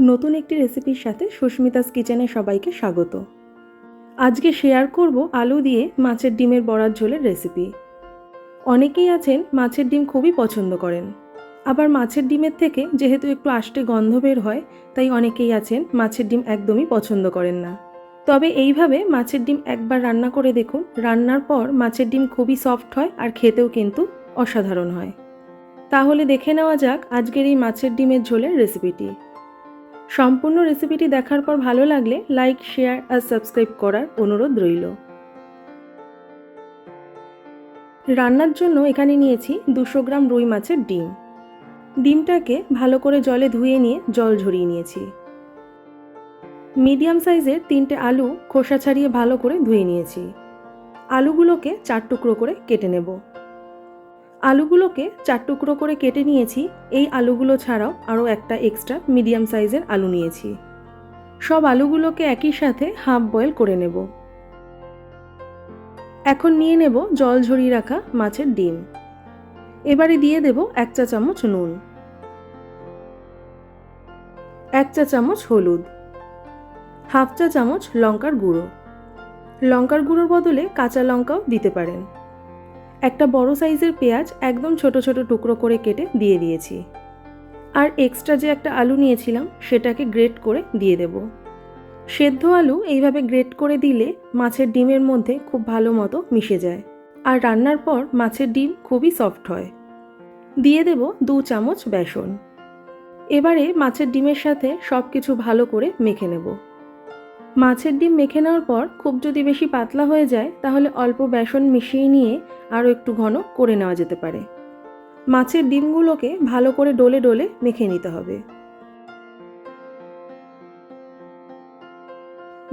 নতুন একটি রেসিপির সাথে সুস্মিতাস কিচেনে সবাইকে স্বাগত। আজকে শেয়ার করব আলু দিয়ে মাছের ডিমের বড়ার ঝোলের রেসিপি। অনেকেই আছেন মাছের ডিম খুবই পছন্দ করেন। আবার মাছের ডিমের থেকে যেহেতু একটু আষ্টে গন্ধ বের হয়, তাই অনেকেই আছেন মাছের ডিম একদমই পছন্দ করেন না। তবে এইভাবে মাছের ডিম একবার রান্না করে দেখুন, রান্নার পর মাছের ডিম খুবই সফট হয় আর খেতেও কিন্তু অসাধারণ হয়। তাহলে দেখে নেওয়া যাক আজকের এই মাছের ডিমের ঝোলের রেসিপিটি। সম্পূর্ণ রেসিপিটি দেখার পর ভালো লাগলে লাইক শেয়ার আর সাবস্ক্রাইব করার অনুরোধ রইল। রান্নার জন্য এখানে নিয়েছি দুশো গ্রাম রুই মাছের ডিম। ডিমটাকে ভালো করে জলে ধুয়ে নিয়ে জল ঝরিয়ে নিয়েছি। মিডিয়াম সাইজের তিনটে আলু খোসা ছাড়িয়ে ভালো করে ধুয়ে নিয়েছি। আলুগুলোকে চার টুকরো করে কেটে নেব। আলুগুলোকে চার টুকরো করে কেটে নিয়েছি। এই আলুগুলো ছাড়াও আরও একটা এক্সট্রা মিডিয়াম সাইজের আলু নিয়েছি। সব আলুগুলোকে একই সাথে হাফ বয়েল করে নেব। এখন নিয়ে নেব জল ঝরিয়ে রাখা মাছের ডিম। এবারে দিয়ে দেব এক চা চামচ নুন। এক চা চামচ হলুদ। হাফ চা চামচ লঙ্কার গুঁড়ো। লঙ্কার গুঁড়োর বদলে কাঁচা লঙ্কাও দিতে পারেন। একটা বড় সাইজের পেঁয়াজ একদম ছোট ছোট টুকরো করে কেটে দিয়ে দিয়েছি। আর এক্সট্রা যে একটা আলু নিয়েছিলাম, সেটাকে গ্রেট করে দিয়ে দেব। সেদ্ধ আলু এইভাবে গ্রেট করে দিলে মাছের ডিমের মধ্যে খুব ভালো মতো মিশে যায়। আর রান্নার পর মাছের ডিম খুবই সফট হয়। দিয়ে দেব দু চামচ বেসন। এবারে মাছের ডিমের সাথে সব কিছু ভালো করে মেখে নেব। মাছের ডিম মেখে নেওয়ার পর খুব যদি বেশি পাতলা হয়ে যায়, তাহলে অল্প বেসন মিশিয়ে নিয়ে আরও একটু ঘন করে নেওয়া যেতে পারে। মাছের ডিমগুলোকে ভালো করে ডলে ডলে মেখে নিতে হবে।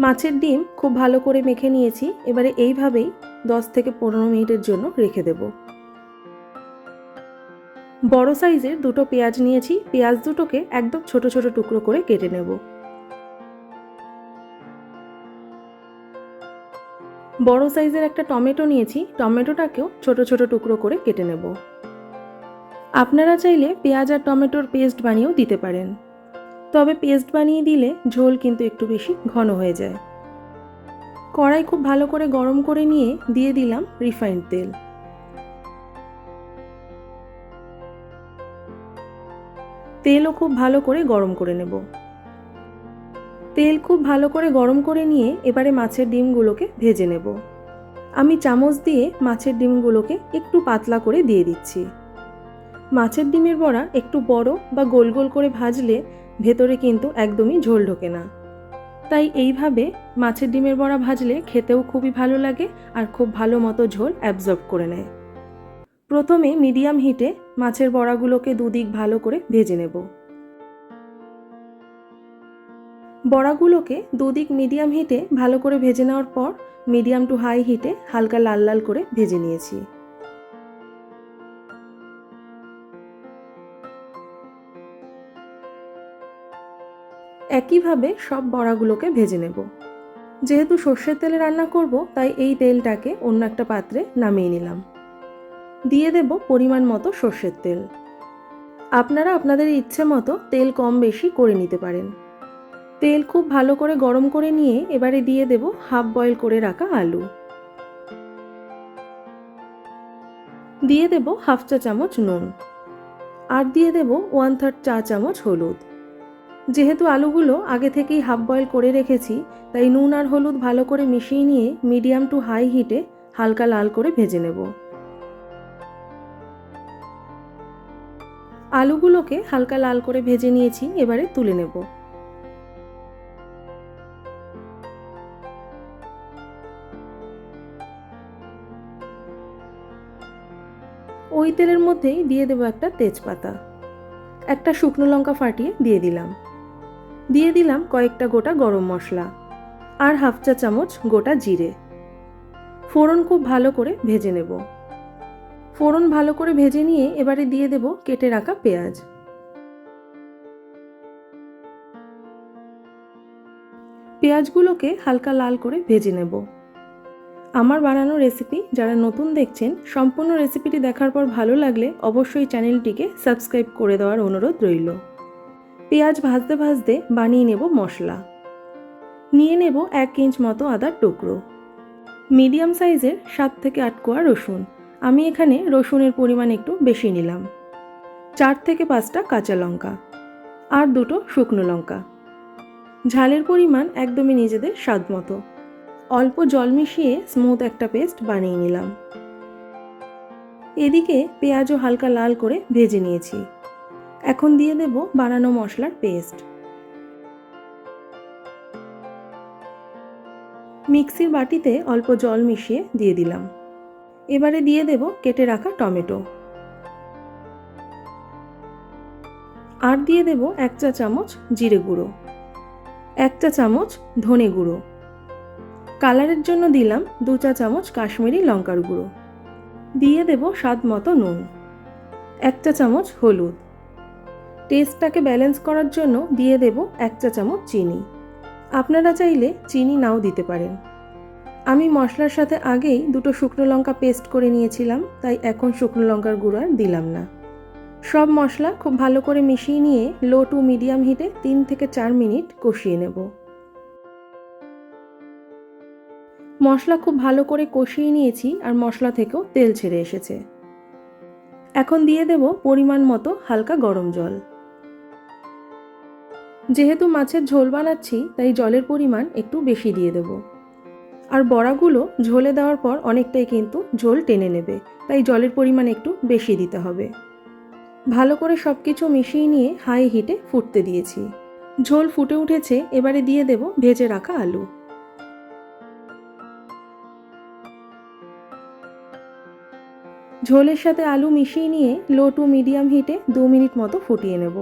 মাছের ডিম খুব ভালো করে মেখে নিয়েছি, এবারে এইভাবেই দশ থেকে পনেরো মিনিটের জন্য রেখে দেব। বড় সাইজের দুটো পেঁয়াজ নিয়েছি, পেঁয়াজ দুটোকে একদম ছোট ছোট টুকরো করে কেটে নেব। বড় সাইজের একটা টমেটো নিয়েছি, টমেটোটাকেও ছোট ছোট টুকরো করে কেটে নেব। আপনারা চাইলে পেঁয়াজ আর টমেটোর পেস্ট বানিয়েও দিতে পারেন। তবে পেস্ট বানিয়ে দিলে ঝোল কিন্তু একটু বেশি ঘন হয়ে যায়। কড়াই খুব ভালো করে গরম করে নিয়ে দিয়ে দিলাম রিফাইন্ড তেল। তেলও খুব ভালো করে গরম করে নেব। তেল খুব ভালো করে গরম করে নিয়ে এবারে মাছের ডিমগুলোকে ভেজে নেব। আমি চামচ দিয়ে মাছের ডিমগুলোকে একটু পাতলা করে দিয়ে দিচ্ছি। মাছের ডিমের বড়া একটু বড় বা গোল গোল করে ভাজলে ভেতরে কিন্তু একদমই ঝোল ঢোকে না। তাই এইভাবে মাছের ডিমের বড়া ভাজলে খেতেও খুবই ভালো লাগে আর খুব ভালো মতো ঝোল অ্যাবজর্ব করে নেয়। প্রথমে মিডিয়াম হিটে মাছের বড়াগুলোকে দুদিক ভালো করে ভেজে নেব। বড়াগুলোকে দুদিক মিডিয়াম হিটে ভালো করে ভেজে নেওয়ার পর মিডিয়াম টু হাই হিটে হালকা লাল লাল করে ভেজে নিয়েছি। একইভাবে সব বড়াগুলোকে ভেজে নেব। যেহেতু সর্ষের তেলে রান্না করব, তাই এই তেলটাকে অন্য একটা পাত্রে নামিয়ে নিলাম। দিয়ে দেব পরিমাণ মতো সর্ষের তেল। আপনারা আপনাদের ইচ্ছে মতো তেল কম বেশি করে নিতে পারেন। তেল খুব ভালো করে গরম করে নিয়ে এবারে দিয়ে দেব হাফ বয়েল করে রাখা আলু। দিয়ে দেব হাফ চা চামচ নুন। আর দিয়ে দেব ওয়ান থার্ড চা চামচ হলুদ। যেহেতু আলুগুলো আগে থেকেই হাফ বয়েল করে রেখেছি, তাই নুন আর হলুদ ভালো করে মিশিয়ে নিয়ে মিডিয়াম টু হাই হিটে হালকা লাল করে ভেজে নেব। আলুগুলোকে হালকা লাল করে ভেজে নিয়েছি, এবারে তুলে নেব। ওই তেলের মধ্যেই দিয়ে দেবো একটা তেজপাতা। একটা শুকনো লঙ্কা ফাটিয়ে দিয়ে দিলাম। দিয়ে দিলাম কয়েকটা গোটা গরম মশলা আর হাফ চা চামচ গোটা জিরে। ফোড়ন খুব ভালো করে ভেজে নেব। ফোড়ন ভালো করে ভেজে নিয়ে এবারে দিয়ে দেব কেটে রাখা পেঁয়াজ। পেঁয়াজগুলোকে হালকা লাল করে ভেজে নেব। আমার বানানো রেসিপি যারা নতুন দেখছেন, সম্পূর্ণ রেসিপিটি দেখার পর ভালো লাগলে অবশ্যই চ্যানেলটিকে সাবস্ক্রাইব করে দেওয়ার অনুরোধ রইল। পেঁয়াজ ভাজতে ভাজতে বানিয়ে নেব মশলা। নিয়ে নেব এক ইঞ্চ মতো আদার টুকরো। মিডিয়াম সাইজের সাত থেকে আট কোয়া রসুন। আমি এখানে রসুনের পরিমাণ একটু বেশি নিলাম। চার থেকে পাঁচটা কাঁচা লঙ্কা আর দুটো শুকনো লঙ্কা। ঝালের পরিমাণ একদমই নিজেদের স্বাদ মতো। অল্প জল মিশিয়ে স্মুথ একটা পেস্ট বানিয়ে নিলাম। এদিকে পেঁয়াজও হালকা লাল করে ভেজে নিয়েছি। এখন দিয়ে দেব বানানো মশলার পেস্ট মিক্সির বাটিতে অল্প জল মিশিয়ে দিয়ে দিলাম। এবারে দিয়ে দেব কেটে রাখা টমেটো। আর দিয়ে দেব এক চা চামচ জিরে গুঁড়ো। এক চা চামচ ধনে গুঁড়ো। কালারের জন্য দিলাম দু চা চামচ কাশ্মীরি লঙ্কার গুঁড়ো। দিয়ে দেব স্বাদ মতো নুন। এক চা চামচ হলুদ। টেস্টটাকে ব্যালেন্স করার জন্য দিয়ে দেব এক চা চামচ চিনি। আপনারা চাইলে চিনি নাও দিতে পারেন। আমি মশলার সাথে আগেই দুটো শুকনো লঙ্কা পেস্ট করে নিয়েছিলাম, তাই এখন শুকনো লঙ্কার গুঁড়ো আর দিলাম না। সব মশলা খুব ভালো করে মিশিয়ে নিয়ে লো টু মিডিয়াম হিটে তিন থেকে চার মিনিট কষিয়ে নেব। মশলা খুব ভালো করে কষিয়ে নিয়েছি আর মশলা থেকেও তেল ছেড়ে এসেছে। এখন দিয়ে দেব পরিমাণ মতো হালকা গরম জল। যেহেতু মাছের ঝোল বানাচ্ছি, তাই জলের পরিমাণ একটু বেশি দিয়ে দেব। আর বড়াগুলো ঝোলে দেওয়ার পর অনেকটাই কিন্তু ঝোল টেনে নেবে, তাই জলের পরিমাণ একটু বেশি দিতে হবে। ভালো করে সব কিছু মিশিয়ে নিয়ে হাই হিটে ফুটতে দিয়েছি। ঝোল ফুটে উঠেছে, এবারে দিয়ে দেব ভেজে রাখা আলু। ঝোলের সাথে আলু মিশিয়ে নিয়ে লো টু মিডিয়াম হিটে দু মিনিট মতো ফুটিয়ে নেব।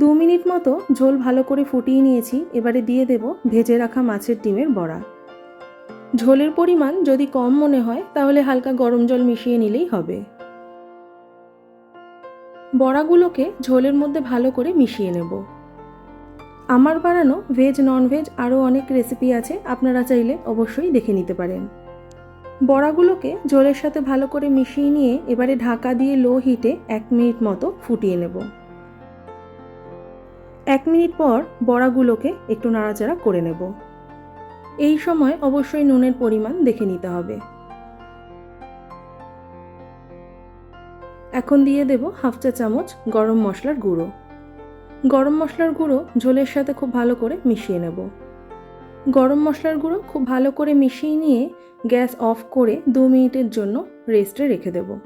দু মিনিট মতো ঝোল ভালো করে ফুটিয়ে নিয়েছি, এবারে দিয়ে দেব ভেজে রাখা মাছের ডিমের বড়া। ঝোলের পরিমাণ যদি কম মনে হয়, তাহলে হালকা গরম জল মিশিয়ে নিলেই হবে। বড়াগুলোকে ঝোলের মধ্যে ভালো করে মিশিয়ে নেব। আমার বানানো ভেজ নন ভেজ আরও অনেক রেসিপি আছে, আপনারা চাইলে অবশ্যই দেখে নিতে পারেন। বড়াগুলোকে ঝোলের সাথে ভালো করে মিশিয়ে নিয়ে এবারে ঢাকা দিয়ে লো হিটে এক মিনিট মতো ফুটিয়ে নেব। এক মিনিট পর বড়াগুলোকে একটু নাড়াচাড়া করে নেব। এই সময় অবশ্যই নুনের পরিমাণ দেখে নিতে হবে। এখন দিয়ে দেব হাফ চা চামচ গরম মশলার গুঁড়ো। গরম মশলার গুঁড়ো ঝোলের সাথে খুব ভালো করে মিশিয়ে নেব। গরম মশলার গুঁড়ো খুব ভালো করে মিশিয়ে নিয়ে গ্যাস অফ করে দু মিনিটের জন্য রেস্টে রেখে দেব।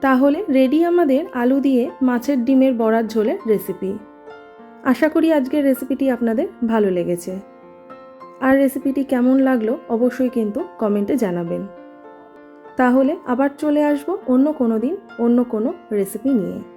তাহলে রেডি আমাদের আলু দিয়ে মাছের ডিমের বড়ার ঝোলের রেসিপি। আশা করি আজকের রেসিপিটি আপনাদের ভালো লেগেছে। আর রেসিপিটি কেমন লাগল অবশ্যই কিন্তু কমেন্টে জানাবেন। তাহলে আবার চলে আসব অন্য কোনো দিন অন্য কোনো রেসিপি নিয়ে।